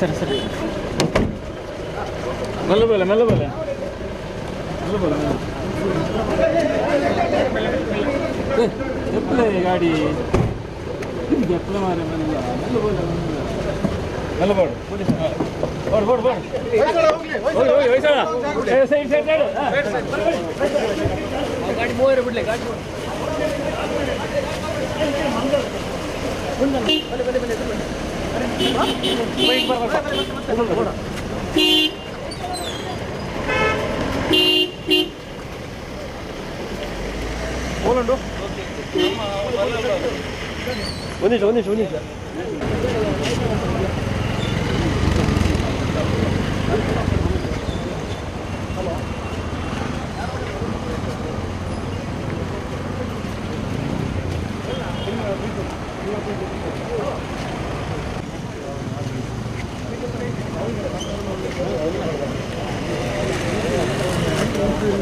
ಸರಿ ಸರಿ ಮೆಲ್ಲ ಬೋಲೆ ಮೆಲ್ಲ ಬೋಲೆ ಮೆಲ್ಲ ಬೋಲೆ ಎಪ್ಪಲೆ ಗಾಡಿ ಎಪ್ಪಲೆ ಮಾರೆ ಮೆಲ್ಲ ಮೆಲ್ಲ ಬೋಲೆ ಮೆಲ್ಲ ಬೋಡು ಬೋಡು ಬೋಡು ಬೋಡು ಹೋಗಿ ಹೋಗಿ ಹೋಗಿ ಸೈಡ್ ಸೈಡ್ ಸೈಡ್ ಗಾಡಿ ಮೂವರೆ ಬಿಡ್ಲೆ ಗಾಡಿ ಓಲಂಡು ಒಂದು ನಿಮಿಷ ಒಂದು ನಿಮಿಷ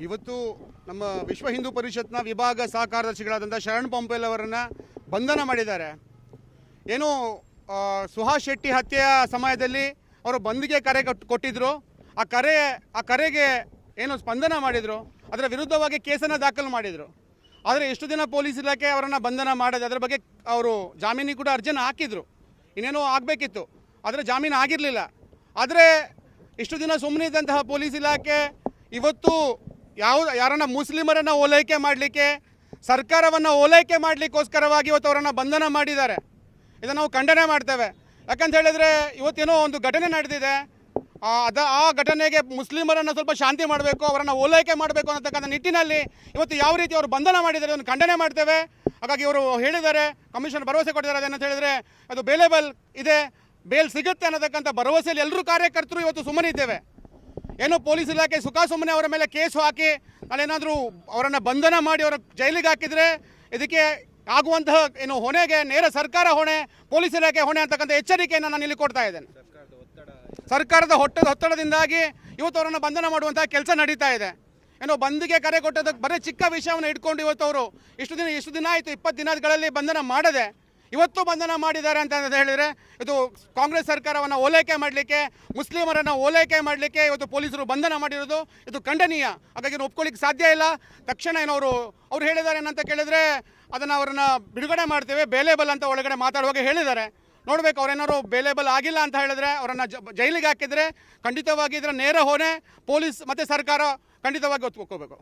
ಇವತ್ತು ನಮ್ಮ ವಿಶ್ವ ಹಿಂದೂ ಪರಿಷತ್ನ ವಿಭಾಗ ಸಹ ಕಾರ್ಯದರ್ಶಿಗಳಾದಂಥ ಶರಣ್ ಪಂಪೇಲ್ ಅವರನ್ನು ಬಂಧನ ಮಾಡಿದ್ದಾರೆ. ಏನು ಸುಹಾಸ್ ಶೆಟ್ಟಿ ಹತ್ಯೆಯ ಸಮಯದಲ್ಲಿ ಅವರು ಬಂದ್ಗೆ ಕರೆ ಕೊಟ್- ಕೊಟ್ಟಿದ್ರು. ಆ ಕರೆ, ಆ ಕರೆಗೆ ಏನು ಸ್ಪಂದನ ಮಾಡಿದರು. ಅದರ ವಿರುದ್ಧವಾಗಿ ಕೇಸನ್ನು ದಾಖಲು ಮಾಡಿದರು. ಆದರೆ ಎಷ್ಟು ದಿನ ಪೊಲೀಸ್ ಇಲಾಖೆ ಅವರನ್ನು ಬಂಧನ ಮಾಡಿದೆ ಅದರ ಬಗ್ಗೆ ಅವರು ಜಾಮೀನಿಗೆ ಕೂಡ ಅರ್ಜಿನ ಹಾಕಿದರು. ಇನ್ನೇನೋ ಆಗಬೇಕಿತ್ತು. ಆದರೆ ಜಾಮೀನು ಆಗಿರಲಿಲ್ಲ. ಆದರೆ ಇಷ್ಟು ದಿನ ಸುಮ್ಮನಿದ್ದಂತಹ ಪೊಲೀಸ್ ಇಲಾಖೆ ಇವತ್ತು ಯಾವ ಯಾರನ್ನ ಮುಸ್ಲಿಮರನ್ನು ಓಲೈಕೆ ಮಾಡಲಿಕ್ಕೆ, ಸರ್ಕಾರವನ್ನು ಓಲೈಕೆ ಮಾಡಲಿಕ್ಕೋಸ್ಕರವಾಗಿ ಇವತ್ತು ಅವರನ್ನು ಬಂಧನ ಮಾಡಿದ್ದಾರೆ. ಇದನ್ನು ನಾವು ಖಂಡನೆ ಮಾಡ್ತೇವೆ. ಯಾಕಂತ ಹೇಳಿದರೆ ಇವತ್ತೇನೋ ಒಂದು ಘಟನೆ ನಡೆದಿದೆ. ಅದ ಆ ಘಟನೆಗೆ ಮುಸ್ಲಿಮರನ್ನು ಸ್ವಲ್ಪ ಶಾಂತಿ ಮಾಡಬೇಕು, ಅವರನ್ನು ಓಲೈಕೆ ಮಾಡಬೇಕು ಅನ್ನತಕ್ಕಂಥ ನಿಟ್ಟಿನಲ್ಲಿ ಇವತ್ತು ಯಾವ ರೀತಿ ಅವರು ಬಂಧನ ಮಾಡಿದ್ದಾರೆ ಇದನ್ನು ಖಂಡನೆ ಮಾಡ್ತೇವೆ. ಹಾಗಾಗಿ ಇವರು ಹೇಳಿದ್ದಾರೆ, ಕಮಿಷನ್ ಭರವಸೆ ಕೊಟ್ಟಿದ್ದಾರೆ ಅದೇನಂತ ಹೇಳಿದರೆ ಅದು ಬೇಲೇಬಲ್ ಇದೆ ಬೇಲ್ ಸಿಗುತ್ತೆ ಅನ್ನತಕ್ಕಂಥ ಭರವಸೆಯಲ್ಲಿ ಎಲ್ಲರೂ ಕಾರ್ಯಕರ್ತರು ಇವತ್ತು ಸುಮ್ಮನೆ ಇದ್ದೇವೆ ಏನೋ ಪೊಲೀಸ್ ಇಲಾಖೆ ಸುಖ ಸುಮ್ಮನೆ ಅವರ ಮೇಲೆ ಕೇಸು ಹಾಕಿ ನಾಳೇನಾದರೂ ಅವರನ್ನು ಬಂಧನ ಮಾಡಿ ಅವರ ಜೈಲಿಗೆ ಹಾಕಿದರೆ ಇದಕ್ಕೆ ಆಗುವಂತಹ ಏನು ಹೊಣೆಗೆ ನೇರ ಸರ್ಕಾರ ಹೊಣೆ, ಪೊಲೀಸ್ ಇಲಾಖೆ ಹೊಣೆ ಅಂತಕ್ಕಂಥ ಎಚ್ಚರಿಕೆಯನ್ನು ನಾನು ಇಲ್ಲಿ ಕೊಡ್ತಾ ಇದ್ದೇನೆ. ಸರ್ಕಾರದ ಹೊಟ್ಟದ ಒತ್ತಡದಿಂದಾಗಿ ಇವತ್ತು ಅವರನ್ನು ಬಂಧನ ಮಾಡುವಂತಹ ಕೆಲಸ ನಡೀತಾ ಇದೆ. ಏನೋ ಬಂದಿಗೆ ಕರೆ ಕೊಟ್ಟದಕ್ಕೆ ಬರೀ ಚಿಕ್ಕ ವಿಷಯವನ್ನು ಇಟ್ಕೊಂಡು ಇವತ್ತು ಅವರು ಇಷ್ಟು ದಿನ ಇಷ್ಟು ದಿನ ಆಯಿತು, ಇಪ್ಪತ್ತು ದಿನಗಳಲ್ಲಿ ಬಂಧನ ಮಾಡದೆ ಇವತ್ತು ಬಂಧನ ಮಾಡಿದ್ದಾರೆ ಅಂತ ಹೇಳಿದರೆ, ಇದು ಕಾಂಗ್ರೆಸ್ ಸರ್ಕಾರವನ್ನು ಓಲೈಕೆ ಮಾಡಲಿಕ್ಕೆ, ಮುಸ್ಲಿಮರನ್ನು ಓಲೈಕೆ ಮಾಡಲಿಕ್ಕೆ ಇವತ್ತು ಪೊಲೀಸರು ಬಂಧನ ಮಾಡಿರೋದು, ಇದು ಖಂಡನೀಯ. ಹಾಗಾಗಿ ಒಪ್ಕೊಳ್ಳಿಕ್ಕೆ ಸಾಧ್ಯ ಇಲ್ಲ. ತಕ್ಷಣ ಏನವರು ಅವ್ರು ಹೇಳಿದ್ದಾರೆ ಏನಂತ ಕೇಳಿದರೆ ಅದನ್ನು ಅವರನ್ನು ಬಿಡುಗಡೆ ಮಾಡ್ತೇವೆ ಬೇಲೇಬಲ್ ಅಂತ ಒಳಗಡೆ ಮಾತಾಡುವಾಗ ಹೇಳಿದ್ದಾರೆ. ನೋಡಬೇಕು, ಅವ್ರೇನಾದ್ರು ಬೇಲೇಬಲ್ ಆಗಿಲ್ಲ ಅಂತ ಹೇಳಿದ್ರೆ, ಅವರನ್ನು ಜೈಲಿಗೆ ಹಾಕಿದರೆ ಖಂಡಿತವಾಗಿ ಇದರ ನೇರ ಹೊಣೆ ಪೊಲೀಸ್ ಮತ್ತು ಸರ್ಕಾರ ಖಂಡಿತವಾಗಿ ಒತ್ಕೋಬೇಕು